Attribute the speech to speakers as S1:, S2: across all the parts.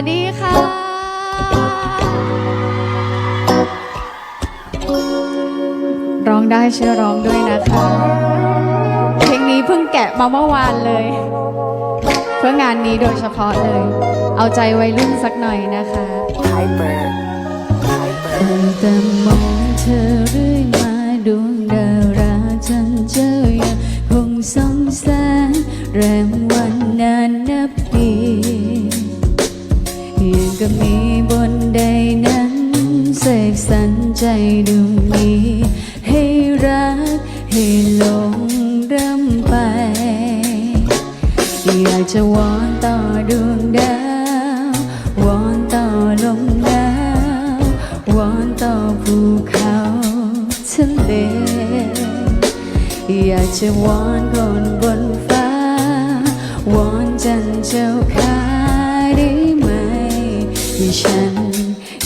S1: วัสดีค่ะ ร้องได้ช่วยร้องด้วยนะคะ เพลงนี้เพิ่งแกะมาเมื่อวานเลย เพื่องานนี้โดยเฉพาะเลย เอาใจวัยรุ่นสักหน่อยนะคะ
S2: ตั้ง
S1: แต่มองเธอเรื่อยมาดวงดาราจันเจอยังคงสองแสงแรมวัน มีบนใดนั้นเสกสรรใจดวงนี้ ให้รัก ให้หลงเรำไป อยากจะวอนต่อดวงดาว วอนต่อลมหนาว วอนต่อภูเขาทะเล อยากจะวอนคนบ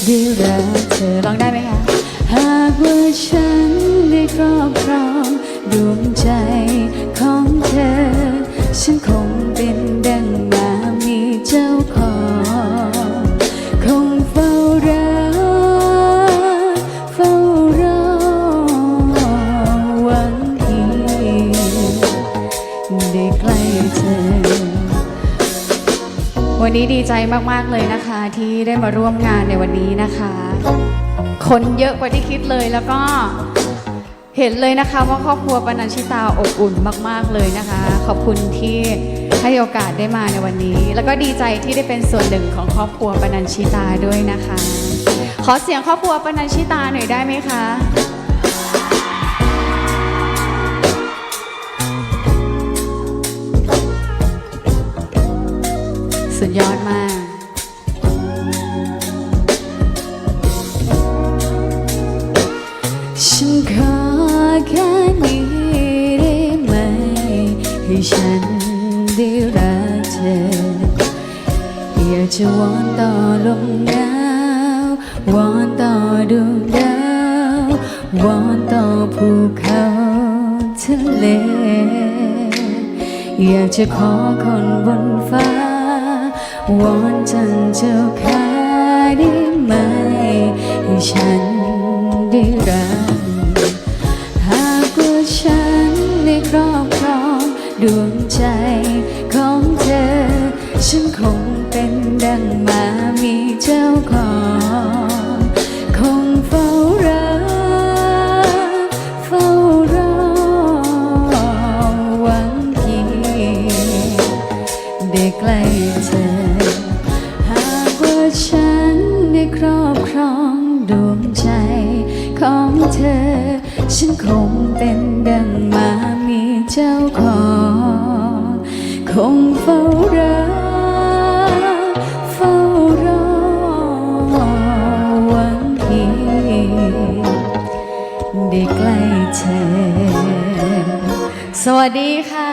S1: ได้รักเธอร้องได้ไหมคะหากว่าฉันได้ครอบครองดวงใจของเธอ ฉันคง วันนี้ดีใจมากๆเลยนะคะ ที่ได้มาร่วมงานในวันนี้นะคะ คนเยอะกว่าที่คิดเลยแล้วก็เห็นเลยนะคะว่าครอบครัวปนัญชิตาอบอุ่นมาก ๆเลยนะคะ ขอบคุณที่ให้โอกาสได้มาในวันนี้ แล้วก็ดีใจที่ได้เป็นส่วนหนึ่งของครอบครัวปนัญชิตาด้วยนะคะ ขอเสียงครอบครัวปนัญชิตาหน่อยได้ไหมคะ ยอดมาก ฉันขอแค่นี้ได้ไหม ให้ฉันได้รักเธอ อยากจะวอนต่อลมหนาววอนต่อดวงดาววอนต่อภูเขาทะเลอยากจะขอคนบนฟ้า วอนจันเจ้าค่ะได้ไหมให้ฉันได้รักหากว่าฉันได้ครอบครองดวงใจของเธอ ฉันคงเป็นดังมามีเจ้าของ เธอ ฉันคงเป็นดังมามีเจ้าของ คงเฝ้ารอเฝ้ารอหวังเพียงได้ใกล้เธอ สวัสดีค่ะ